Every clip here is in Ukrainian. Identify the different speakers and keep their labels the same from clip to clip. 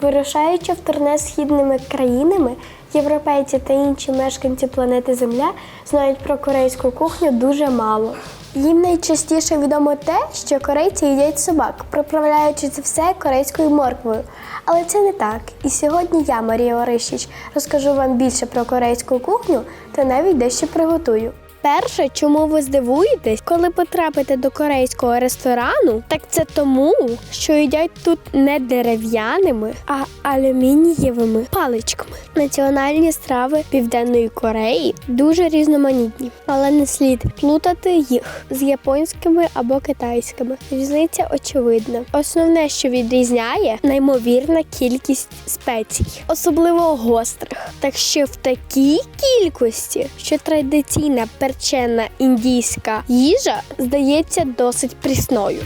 Speaker 1: Вирушаючи в турне східними країнами, європейці та інші мешканці планети Земля знають про корейську кухню дуже мало. Їм найчастіше відомо те, що корейці їдять собак, приправляючи це все корейською морквою. Але це не так. І сьогодні я, Марія Орищич, розкажу вам більше про корейську кухню та навіть дещо приготую. Перше, чому ви здивуєтесь, коли потрапите до корейського ресторану, так це тому, що їдять тут не дерев'яними, а алюмінієвими паличками. Національні страви Південної Кореї дуже різноманітні, але не слід плутати їх з японськими або китайськими. Різниця очевидна. Основне, що відрізняє, неймовірна кількість спецій, особливо гострих. Так що в такій кількості, що традиційна перчена індійська їжа здається досить прісною.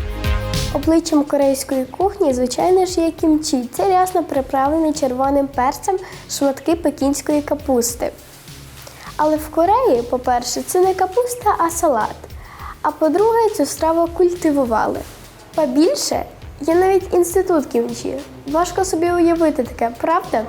Speaker 1: Обличчям корейської кухні, звичайно ж, є кімчі. Це рясно приправлений червоним перцем шматки пекінської капусти. Але в Кореї, по-перше, це не капуста, а салат. А по-друге, цю страву культивували. Побільше є навіть інститут кімчі. Важко собі уявити таке, правда?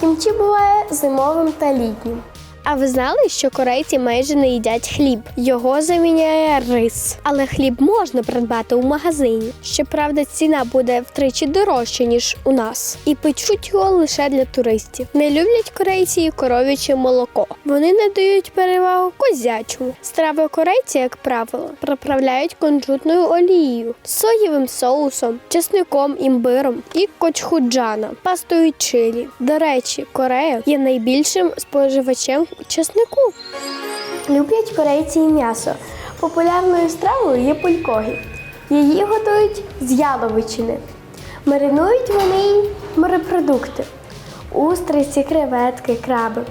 Speaker 1: Кімчі буває зимовим та літнім. А ви знали, що корейці майже не їдять хліб? Його заміняє рис. Але хліб можна придбати у магазині. Щоправда, ціна буде втричі дорожча, ніж у нас. І печуть його лише для туристів. Не люблять корейці і коров'яче молоко. Вони надають перевагу козячому. Страви корейці, як правило, приправляють кунжутною олією, соєвим соусом, чесником, імбиром і кочхуджана, пастою чилі. До речі, Корея є найбільшим споживачем чеснику. Люблять корейці і м'ясо. Популярною стравою є пулькогі. Її готують з яловичини. Маринують вони й морепродукти, устриці, креветки, краби.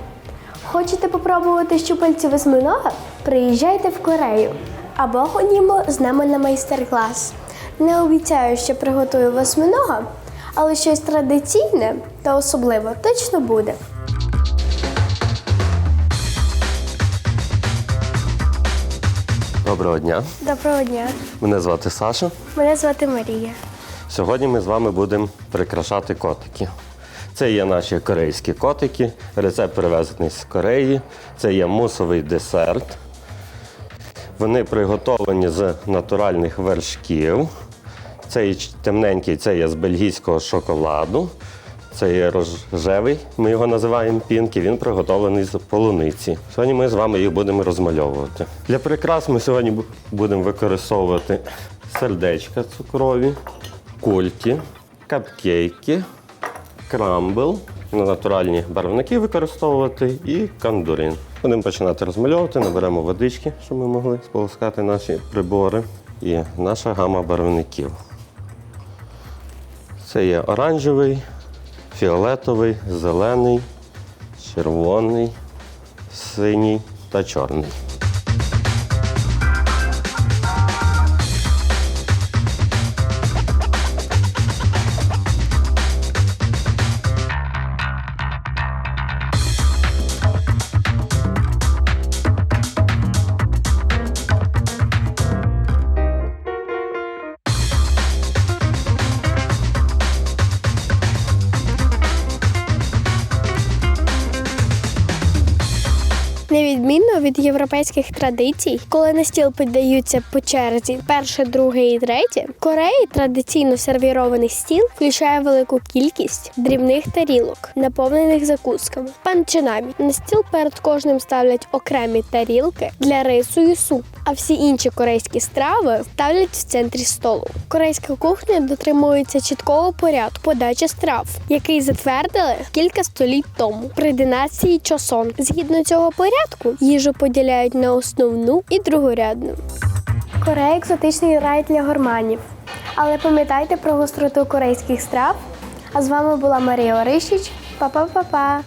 Speaker 1: Хочете попробувати щупальці восьминога? Приїжджайте в Корею. Або ходімо з нами на майстер-клас. Не обіцяю, що приготую восьминога, але щось традиційне та особливе точно буде.
Speaker 2: Доброго дня.
Speaker 1: Доброго дня.
Speaker 2: Мене звати Саша.
Speaker 1: Мене звати Марія.
Speaker 2: Сьогодні ми з вами будемо прикрашати котики. Це є наші корейські котики. Рецепт привезений з Кореї. Це є мусовий десерт. Вони приготовані з натуральних вершків. Цей темненький це є з бельгійського шоколаду. Це є рожевий, ми його називаємо пінки. Він приготований з полуниці. Сьогодні ми з вами їх будемо розмальовувати. Для прикрас ми сьогодні будемо використовувати сердечка цукрові, кульки, капкейки, крамбл, натуральні барвники використовувати і кандурин. Будемо починати розмальовувати, наберемо водички, щоб ми могли сполоскати наші прибори. І наша гама барвників. Це є оранжевий, фіолетовий, зелений, червоний, синій та чорний.
Speaker 1: Невідмінно від європейських традицій, коли на стіл піддаються по черзі перше, друге і третє, в Кореї традиційно сервірований стіл включає велику кількість дрібних тарілок, наповнених закусками, панчинамі. На стіл перед кожним ставлять окремі тарілки для рису і суп, а всі інші корейські страви ставлять в центрі столу. Корейська кухня дотримується чіткого порядку подачі страв, який затвердили кілька століть тому при династії Чосон. Згідно цього порядку, їжу поділяють на основну і другорядну. Корея екзотичний рай для гурманів. Але пам'ятайте про гостроту корейських страв. А з вами була Марія Орищич. Па-па-па-па!